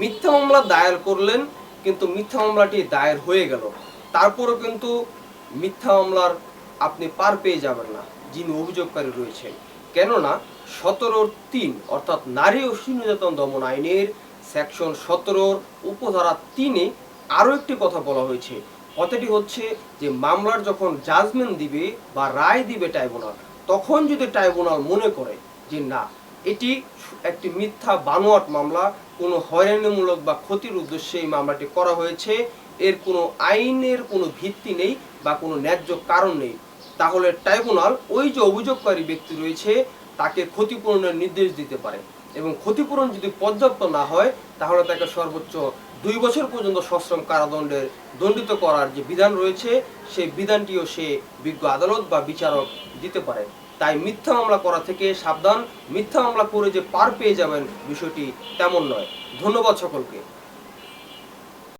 মিথ্যা মামলা দায়ের করলেন, কিন্তু মিথ্যা মামলাটি দায়ের হয়ে গেল। তারপরও কিন্তু মিথ্যা মামলার আপনি পার পেয়ে যাবেন না, যিনি অভিযোগকারী রয়েছেন। কেননা, সতেরোর তিন, অর্থাৎ নারী ও শিশু দমন আইনের সেকশন সতেরোর উপধারা তিনে আরও একটি কথা বলা হয়েছে। কথাটি হচ্ছে যে, মামলার যখন জাজমেন্ট দিবে বা রায় দিবে ট্রাইব্যুনাল, তখন যদি ট্রাইব্যুনাল মনে করে যে, না এটি একটি মিথ্যা বানোয়াট মামলা, কোনো হয়রানিমূলক বা ক্ষতির উদ্দেশ্যে এই মামলাটি করা হয়েছে। এর কোনো আইনের কোনো ভিত্তি নেই বা কোনো ন্যায্য কারণ নেই। তাহলে ট্রাইব্যুনাল ওই যে অভিযোগকারী ব্যক্তি রয়েছে, তাকে ক্ষতিপূরণের নির্দেশ দিতে পারে এবং ক্ষতিপূরণ যদি পর্যাপ্ত না হয়, তাহলে তাকে সর্বোচ্চ দুই বছর পর্যন্ত সশ্রম কারাদণ্ডের দণ্ডিত করার যে বিধান রয়েছে, সেই বিধানটিও সে বিজ্ঞ আদালত বা বিচারক দিতে পারে। তাই মিথ্যা মামলা করা থেকে সাবধান। মিথ্যা মামলা করে যে পার পেয়ে যাবেন, বিষয়টি তেমন নয়। ধন্যবাদ সকলকে।